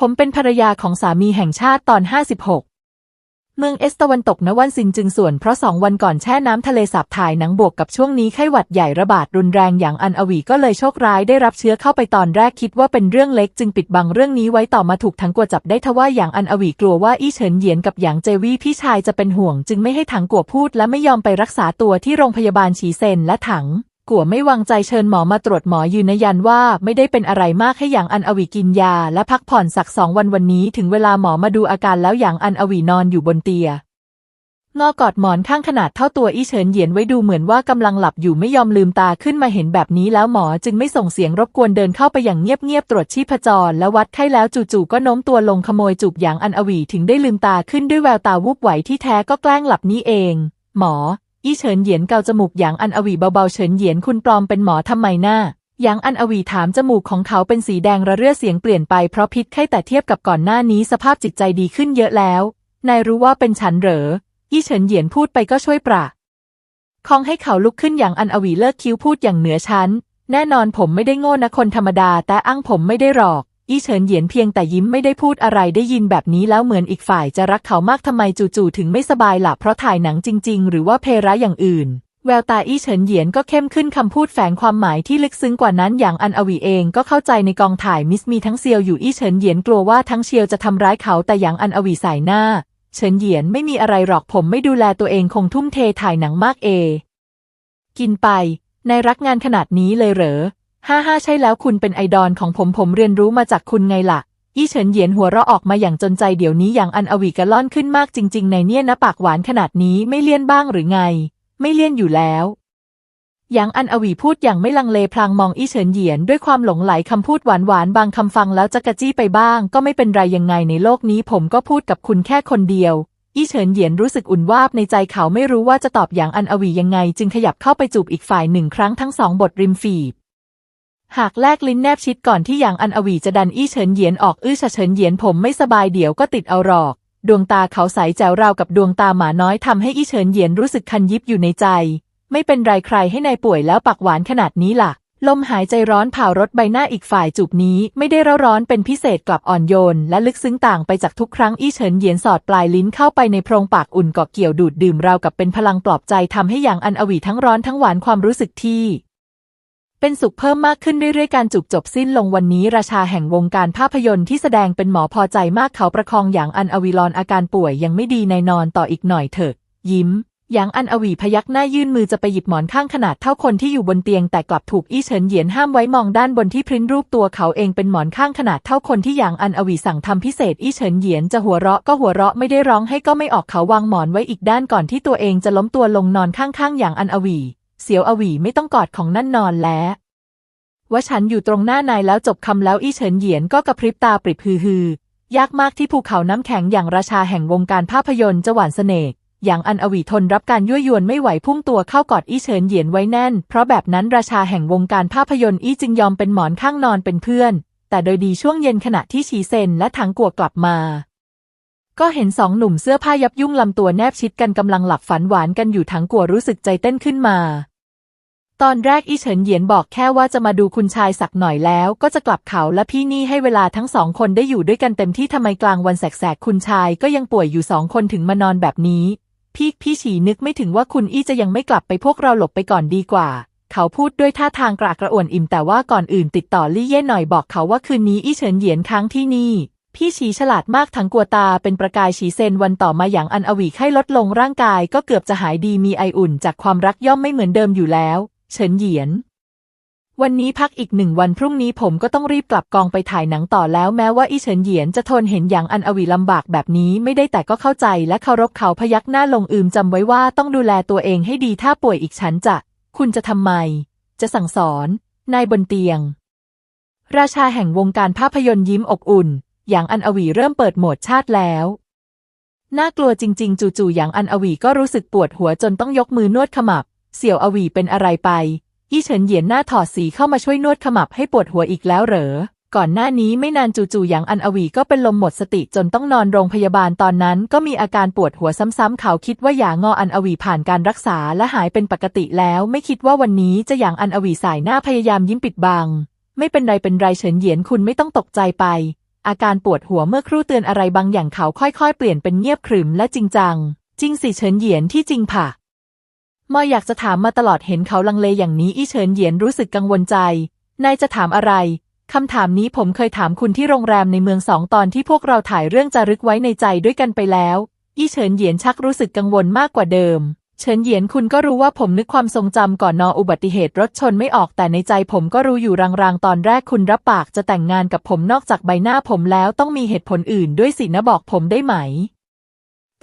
ผมเป็นภรรยาของสามีแห่งชาติตอน 56 เมืองเอสตะวันตกนวันซินจึงส่วนเพราะสองวันก่อนแช่น้ำทะเลสาบถ่ายหนังบวกกับช่วงนี้ไข้หวัดใหญ่ระบาดรุนแรงอย่างอันอวีก็เลยโชคร้ายได้รับเชื้อเข้าไปตอนแรกคิดว่าเป็นเรื่องเล็กจึงปิดบังเรื่องนี้ไว้ต่อมาถูกถังกัวจับได้ทว่าอย่างอันอวีกลัวว่าอี้เฉินเหยียนกับอย่างเจวี่พี่ชายจะเป็นห่วง จึงไม่ให้ถังกัวพูดและไม่ยอมไปรักษาตัวที่โรงพยาบาลฉีเซนและถัง กัวไม่วางใจเชิญหมอมาตรวจหมอยืนยันว่าไม่ได้เป็นอะไรมากให้อย่างอันอวีกินยา และพักผ่อนสักสองวันวันนี้ถึงเวลาหมอมาดูอาการแล้วอย่างอันอวีนอนอยู่บนเตียงอกอดหมอนข้างขนาดเท่าตัวอี้เฉินเหยียนไว้ดูเหมือนว่ากำลังหลับอยู่ไม่ยอมลืมตาขึ้นมาเห็นแบบนี้แล้วหมอจึงไม่ส่งเสียงรบกวนเดินเข้าไปอย่างเงียบๆตรวจชีพจร และวัดไข้แล้วจู่ๆก็โน้มตัวลงขโมยจูบอย่างอันอวีถึงได้ลืมตาขึ้นด้วยแววตาวูบไหวที่แท้ก็แกล้งหลับนี้เอง หมอ อี้เฉินเหยียนเกาจมูกอย่างอันอวีเบาๆเฉินเหยียนคุณปลอมเป็นหมอทำไมหน้าอย่างอันอวีถามจมูกของเขาเป็นสีแดงระเรื่อเสียงเปลี่ยนไปเพราะพิษไข้แต่เทียบกับก่อนหน้านี้สภาพจิตใจดีขึ้นเยอะแล้ว นายรู้ว่าเป็นฉันเหรอยี่เฉินเหยียนพูดไปก็ช่วยปราคองให้เขาลุกขึ้นอย่างอันอวีเลิกคิ้วพูดอย่างเหนือชั้น แน่นอนผมไม่ได้โง่นะคนธรรมดา แต่อ้างผมไม่ได้หรอก อี้เฉินเหยียนเพียงแต่ยิ้มไม่ได้พูดอะไรได้ยินแบบนี้แล้วเหมือนอีกฝ่ายจะรักเขามากทำไมจู่ๆถึงไม่สบายหลับเพราะถ่ายหนังจริง ๆ หรือว่าเพระอย่างอื่น แววตาอี้เฉินเหยียนก็เข้มขึ้นคำพูดแฝงความหมายที่ลึกซึ้งกว่านั้นอย่างอันอวีเองก็เข้าใจในกองถ่ายมิสมีทั้งเซียวอยู่อี้เฉินเหยียนกลัวว่าทั้งเชียวจะทำร้ายเขาแต่อย่างอันอวีสายหน้า เฉินเหยียนไม่มีอะไรหรอกผมไม่ดูแลตัวเองคงทุ่มเทถ่ายหนังมากเอ กินไปในรักงานขนาดนี้เลยเหรอ ห้าห้าใช่แล้วคุณเป็นไอดอลของผมผมเรียนรู้มาจากคุณไงล่ะอี้เฉินเหยียนหัวเราะออกมาอย่างจนใจเดี๋ยวนี้อย่างอันอวีกะล่อนขึ้นมากจริง ๆ ในเนี่ยนะปากหวานขนาดนี้ไม่เลี่ยนบ้างหรือไง ไม่เลี่ยนอยู่แล้วหยางอันอวีพูดอย่างไม่ลังเลพลางมองอี้เฉินเหยียนด้วยความหลงไหลคำพูดหวานๆบางคำฟังแล้วจะกระจี้ไปบ้าง ก็ไม่เป็นไรยังไงในโลกนี้ผมก็พูดกับคุณแค่คนเดียวอี้เฉินเหยียนรู้สึกอุ่นวาบในใจเขาไม่รู้ว่าจะตอบอย่างอันอวียังไง จึงขยับเข้าไปจูบอีกฝ่ายหนึ่งครั้งทั้งสองบทริมฝีบ หากแลกลิ้นแนบชิดก่อนที่อย่างอันอวีจะดันอี้เฉินเหยียนออกอื้อเฉินเหยียนผมไม่สบายเดี๋ยวก็ติดเอาหรอก ดวงตาเขาใสแจ๋วราวกับดวงตาหมาน้อยทำให้อี้เฉินเหยียนรู้สึกคันยิบอยู่ในใจ ไม่เป็นไรใครให้นายป่วยแล้วปากหวานขนาดนี้ล่ะ ลมหายใจร้อนเผารถใบหน้าอีกฝ่ายจูบนี้ไม่ได้ร้อนร้อนเป็นพิเศษกลับอ่อนโยน และลึกซึ้งต่างไปจากทุกครั้งอี้เฉินเหยียนสอดปลายลิ้นเข้าไปในโพรงปากอุ่นเกาะเกี่ยวดูดดื่มราวกับเป็นพลังปลอบใจทำให้อย่างอันอวีทั้งร้อนทั้งหวานความรู้สึกที่ เป็นสุขเพิ่มมากขึ้นเรื่อยๆ การจูบจบสิ้นลงวันนี้ราชาแห่งวงการภาพยนตร์ที่แสดงเป็นหมอพอใจมากเขาประคองอย่างอันอวีรอนอาการป่วยยังไม่ดีในนอนต่ออีกหน่อยเถอะ ยิ้มหยางอันอวีพยักหน้ายื่นมือจะไปหยิบหมอนข้างขนาดเท่าคนที่อยู่บนเตียงแต่กลับถูกอี้เฉินเหยียนห้ามไว้มองด้านบนที่พริ้นรูปตัวเขาเองเป็นหมอนข้างขนาดเท่าคนที่หยางอันอวีสั่งทำพิเศษอี้เฉินเหยียนจะหัวเราะก็หัวเราะไม่ได้ร้องให้ก็ไม่ออกเขาวางหมอนไว้อีกด้านก่อนที่ตัวเองจะล้มตัวลงนอนข้างๆอย่างอันอวี เสียวอวีไม่ต้องกอดของนั่นนอนแล้วว่าฉันอยู่ตรงหน้านายแล้วจบคำแล้วอี้เฉินเหยียนก็กระพริบตาปริบฮือฮือยากมากที่ภูเขาน้ำแข็งอย่างราชาแห่งวงการภาพยนตร์จะหวานเสน่ห์อย่างอันอวีทนรับการยั่วยวนไม่ไหวพุ่งตัวเข้ากอดอี้เฉินเหยียนไว้แน่น เพราะแบบนั้นราชาแห่งวงการภาพยนตร์อี้จึงยอมเป็นหมอนข้างนอนเป็นเพื่อน แต่โดยดีช่วงเย็นขณะที่ชีเซนและถังกัวกลับมา ก็เห็นสองหนุ่มเสื้อผ้ายับยุ่งลำตัวแนบชิดกันกำลังหลับฝันหวานกันอยู่ถังกัวรู้สึกใจเต้นขึ้นมา ตอนแรกอี้เฉินเหยียนบอกแค่ว่าจะมาดูคุณชายสักหน่อยแล้ว ก็จะกลับเขาและพี่นี่ให้เวลาทั้งสองคนได้อยู่ด้วยกันเต็มที่ทำไมกลางวันแสกๆคุณชายก็ยังป่วยอยู่สองคนถึงมานอนแบบนี้ พี่พี่ฉีนึกไม่ถึงว่าคุณอี้จะยังไม่กลับไปพวกเราหลบไปก่อนดีกว่า เขาพูดด้วยท่าทางกระกระอ่วนอิ่มแต่ว่าก่อนอื่นติดต่อลี่เย่หน่อยบอกเขาว่าคืนนี้อี้เฉินเหยียนค้างที่นี่พี่ฉีฉลาดมากทั้งกลัวตาเป็นประกายฉีเซนวันต่อมาอย่างอันอวีไข้ลดลงร่างกายก็เกือบจะหายดีมีไออุ่นจากความรักย่อมไม่เหมือนเดิมอยู่แล้ว เฉินเหยียน วันนี้พักอีกหนึ่งวันพรุ่งนี้ผมก็ต้องรีบกลับกองไปถ่ายหนังต่อแล้วแม้ว่าอีเฉินเหยียนจะทนเห็นอย่างอันอวีลำบากแบบนี้ไม่ได้แต่ก็เข้าใจและเคารพเขาพยักหน้าลงอืมจำไว้ว่าต้องดูแลตัวเองให้ดีถ้าป่วยอีกฉันจะ คุณจะทำไม จะสั่งสอน นายบนเตียง ราชาแห่งวงการภาพยนตร์ยิ้มอบอุ่น อย่างอันอวีเริ่มเปิดโหมดชาติแล้วน่ากลัวจริง ๆ จู่ๆอย่างอันอวีก็รู้สึกปวดหัวจนต้องยกมือนวดขมับ เสี่ยวอวีเป็นอะไรไปยี่เฉินเหยียนหน้าถอดสีเข้ามาช่วยนวดขมับให้ปวดหัวอีกแล้วเหรอ ก่อนหน้านี้ไม่นานจู่ๆอย่างอันอวีก็เป็นลมหมดสติจนต้องนอนโรงพยาบาลตอนนั้น ก็มีอาการปวดหัวซ้ำๆเขาคิดว่าอย่างออันอวีผ่านการรักษาและหายเป็นปกติแล้ว ไม่คิดว่าวันนี้จะอย่างอันอวีสายหน้าพยายามยิ้มปิดบัง ไม่เป็นไรเป็นไรเฉินเหยียนคุณไม่ต้องตกใจไป อาการปวดหัวเมื่อครู่เตือนอะไรบางอย่างเขาค่อยๆ เปลี่ยนเป็นเงียบขรึมและจริงจังจริงสิเฉินเหยียนที่จริงผ่ะ มออยากจะถามมาตลอดเห็นเขาลังเลอย่างนี้อี้เฉินเหยียนรู้สึกกังวลใจ นายจะถามอะไร คำถามนี้ผมเคยถามคุณที่โรงแรมในเมืองสองตอนที่พวกเราถ่ายเรื่องจารึกไว้ในใจด้วยกันไปแล้ว อี้เฉินเหยียนชักรู้สึกกังวลมากกว่าเดิม เฉินเหยียนคุณก็รู้ว่าผมนึกความทรงจำก่อนนออุบัติเหตุรถชนไม่ออกแต่ในใจผมก็รู้อยู่รางๆตอนแรกคุณรับปากจะแต่งงานกับผมนอกจากใบหน้าผมแล้วต้องมีเหตุผลอื่นด้วยสินะบอกผมได้ไหม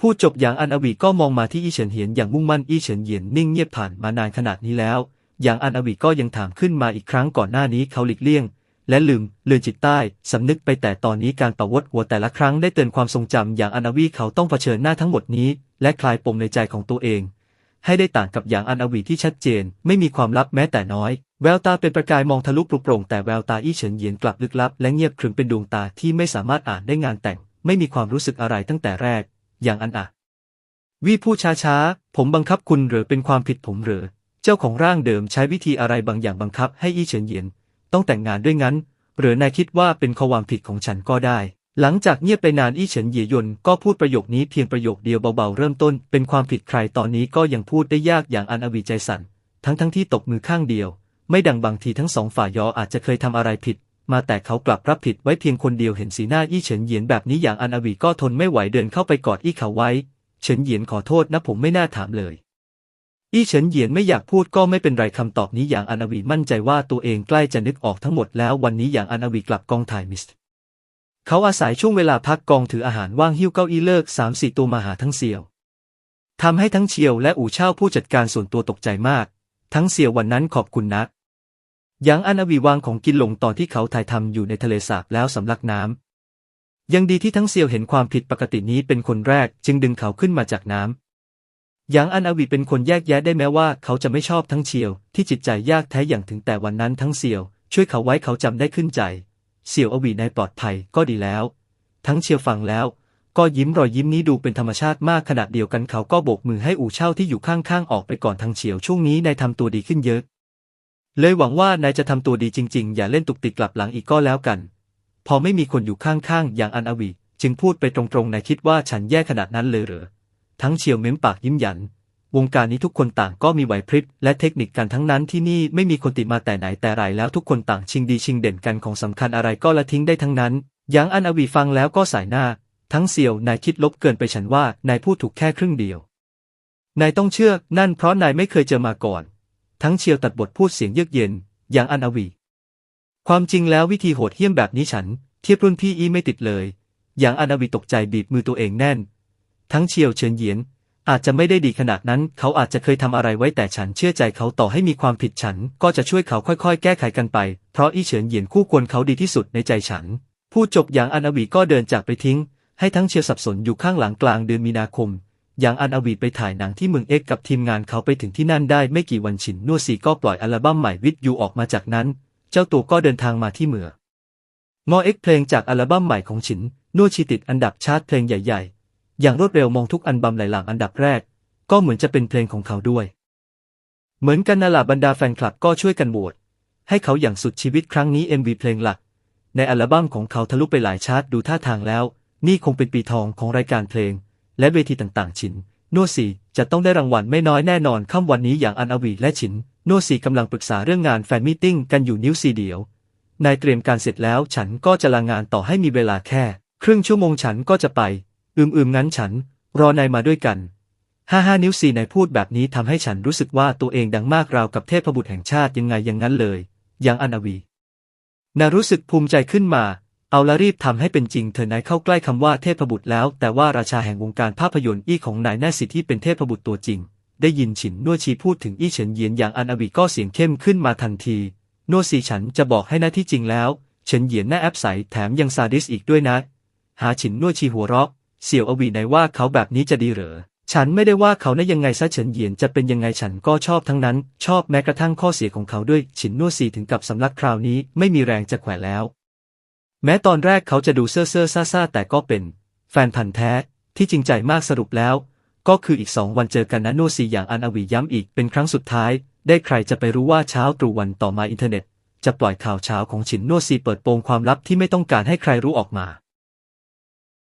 พูดจบอย่างอันอวีก็มองมาที่อีเฉินเหียนอย่างมุ่งมั่นอีเฉินเหียนนิ่งเงียบผ่านมานานขนาดนี้แล้ว อย่างอันอวีก็ยังถามขึ้นมาอีกครั้งก่อนหน้านี้เขาหลีกเลี่ยง และลืมเลือนจิตใต้สำนึกไปแต่ตอนนี้การประวดหัวแต่ละครั้งได้เตือนความทรงจำอย่างอันอวีเขาต้องเผชิญหน้าทั้งหมดนี้ และคลายปมในใจของตัวเอง ให้ได้ต่างกับอย่างอันอวีที่ชัดเจน ไม่มีความลับแม้แต่น้อย แววตาเป็นประกายมองทะลุปลุกโปร่งแต่แววตาอี้เฉินเหยียนกลับลึกลับ และเงียบขรึมเป็นดวงตาที่ไม่สามารถอ่านได้งานแต่ง ไม่มีความรู้สึกอะไรตั้งแต่แรก อย่างอันอะวีพูดช้าๆผมบังคับคุณหรือเป็นความผิดผมหรือ เจ้าของร่างเดิมใช้วิธีอะไรบางอย่างบังคับให้อี้เฉินเหยียน ต้องแต่งงานด้วยงั้น หรือนายคิดว่าเป็นความผิดของฉันก็ได้ หลังจากเงียบไปนานอี้เฉินเหยียยนก็พูดประโยคนี้เพียงประโยคเดียวเบาๆเริ่มต้น เป็นความผิดใครตอนนี้ก็ยังพูดได้ยากอย่างอันอวีใจสั่นทั้งทั้งๆที่ตกมือข้างเดียว ไม่ดังบางทีทั้งสองฝ่ายยออาจจะเคยทำอะไรผิด มาแต่เขากลับรับผิดไว้เพียงคนเดียวเห็นสีหน้าอี้เฉินเหยียนแบบนี้อย่างอันอวีก็ทนไม่ไหวเดินเข้าไปกอดอี้เขาไว้ เฉินเหยียนขอโทษนะผมไม่น่าถามเลย อี้เฉินเหยียนไม่อยากพูดก็ไม่เป็นไรคำตอบนี้อย่างอันอวีมั่นใจว่าตัวเองใกล้จะนึกออกทั้งหมดแล้ววันนี้อย่างอันอวีกลับกองถ่ายมิสเขาอาศัยช่วงเวลาพักกองถืออาหารว่างหิ้วเก้าอี้เลิกสามสี่ตัวมาหาทั้งเสี่ยวทำให้ทั้งเชียวและอู่เช่าผู้จัดการส่วนตัวตกใจมาก ทั้งเสี่ยววันนั้นขอบคุณนัก ยังอันอวีวางของกินลงตอนที่เขาถ่ายทำอยู่ในทะเลสาบแล้วสำลักน้ำยังดีที่ทั้งเสี่ยวเห็นความผิดปกตินี้เป็นคนแรกจึงดึงเขาขึ้นมาจากน้ำยังอันอวีเป็นคนแยกแยะได้แม้ว่าเขาจะไม่ชอบทั้งเชียว ที่จิตใจยากแท้อย่างถึงแต่วันนั้นทั้งเสี่ยว ช่วยเขาไว้เขาจำได้ขึ้นใจเสี่ยวอวีในปลอดภัยก็ดีแล้ว ทั้งเชียวฟังแล้วก็ยิ้มรอยยิ้มนี้ดูเป็นธรรมชาติมากขณะเดียวกันเขาก็โบกมือให้อู่เช่าที่อยู่ข้างๆออกไปก่อนทางเฉียวช่วงนี้นายทำตัวดีขึ้นเยอะ เลยหวังว่านายจะทำตัวดีจริง ๆ อย่าเล่นตุกติกกลับหลังอีกก็แล้วกัน พอไม่มีคนอยู่ข้างๆ อย่างอันอวี จึงพูดไปตรงๆนายคิดว่าฉันแย่ขนาดนั้นเลยเหรอ ทั้งเฉียวเม้มปากยิ้มหยัน วงการนี้ทุกคนต่างก็มีไหวพริบและเทคนิคกันทั้งนั้นที่นี่ไม่มีคนติดมาแต่ไหนแต่ไรแล้วทุกคนต่างชิงดีชิงเด่นกันของสำคัญอะไรก็ละทิ้งได้ทั้งนั้นยังอันอวีฟังแล้วก็สายหน้า ทั้งเสี่ยวนายคิดลบเกินไปฉันว่านายพูดถูกแค่ครึ่งเดียว นายต้องเชื่อ นั่นเพราะนายไม่เคยเจอมาก่อน ทั้งเชียวตัดบทพูดเสียงเยือกเย็น อย่างอันอวี ความจริงแล้ววิธีโหดเหี้ยมแบบนี้ฉัน เทียบรุ่นพี่อีไม่ติดเลย อย่างอันอวีตกใจบีบมือตัวเองแน่น ทั้งเชียวเฉินเหยียน อาจจะไม่ได้ดีขนาดนั้น เขาอาจจะเคยทำอะไรไว้แต่ฉันเชื่อใจเขาต่อให้มีความผิดฉัน ก็จะช่วยเขาค่อยๆ แก้ไขกันไป เพราะอีเฉินเหยียนคู่ควรเขาดีที่สุดในใจฉันพูดจบอย่างอันอวีก็เดินจากไปทิ้ง ให้ทั้งเชียวสับสนอยู่ข้างหลังกลางเดือนมีนาคม อย่างอันอวีไปถ่ายหนังที่เมืองเอ็กกับทีมงานเขาไปถึงที่นั่นได้ไม่กี่วันฉินนัวซีก็ปล่อยอัลบั้มใหม่วิทยูออกมาจากนั้น เจ้าตัวก็เดินทางมาที่เมืองงอเอ็กเพลงจากอัลบั้มใหม่ของฉินนัวชีติดอันดับชาร์ตเพลงใหญ่ ๆ อย่างรวดเร็วมองทุกอัลบั้มหลายหลังอันดับแรก ก็เหมือนจะเป็นเพลงของเขาด้วย เหมือนกันนาลาบรรดาแฟนคลับก็ช่วยกันโหวตให้เขาอย่างสุดชีวิตครั้งนี้ MV เพลงหลัก ในอัลบั้มของเขาทะลุไปหลายชาร์ตดูท่าทางแล้ว นี่คงเป็นปีทองของรายการเพลง และเวทีต่างๆฉินนัวซีจะต้องได้รางวัลไม่น้อยแน่นอนค่ำวันนี้อย่างอันอวีและฉินนัวซีกำลังปรึกษาเรื่องงานแฟนมิทติ้งกันอยู่นิ้วซีเดียวนายเตรียมการเสร็จแล้วฉันก็จะลางานต่อให้มีเวลาแค่ ครึ่งชั่วโมงฉันก็จะไป อืมอืมงั้นฉัน รอนายมาด้วยกันห้าห้านิ้วซีนายพูดแบบนี้ทำให้ฉันรู้สึกว่าตัวเองดังมากราวกับเทพบุตรแห่งชาติยังไงอย่างนั้นเลย อย่างอันอวีนารู้สึกภูมิใจขึ้นมา เอาละรีบทำให้เป็นจริงเธอนายเข้าใกล้คำว่าเทพบุตรแล้ว แต่ว่าราชาแห่งวงการภาพยนตร์อี้ของนายแน่สิทธิ์ที่เป็นเทพบุตรตัวจริง ได้ยินฉินนัวชีพูดถึงอี้เฉินเยียนอย่างอันอวีก็เสียงเข้มขึ้นมาทันทีนัวซีฉันจะบอกให้นะที่จริงแล้ว เฉินเยียนหน้าแอปใสแถมยังซาดิสอีกด้วยนะ หาฉินนัวชีหัวเราะเสี่ยวอวีไหนว่าเขาแบบนี้จะดีเหรอฉันไม่ได้ว่าเขานะยังไงซะเฉินเยียนจะเป็นยังไงฉันก็ชอบทั้งนั้น ชอบแม้กระทั่งข้อเสียของเขาด้วยฉินนัวซีถึงกับสำลักคราวนี้ไม่มีแรงจะแขวะแล้ว แม้ตอนแรกเขาจะดูเซ่อเซ่อซ่าซ่าแต่ก็เป็น แฟนพันธ์แท้ที่จริงใจมากสรุปแล้ว ก็คืออีกสองวันเจอกันนะนัวซีอย่างอันอวีย้ำอีกเป็นครั้งสุดท้าย ได้ใครจะไปรู้ว่าเช้าตรู่วันต่อมาอินเทอร์เน็ต จะปล่อยข่าวเช้าของฉินนซีเปิดโปงความลับที่ไม่ต้องการให้ใครรู้ออกมา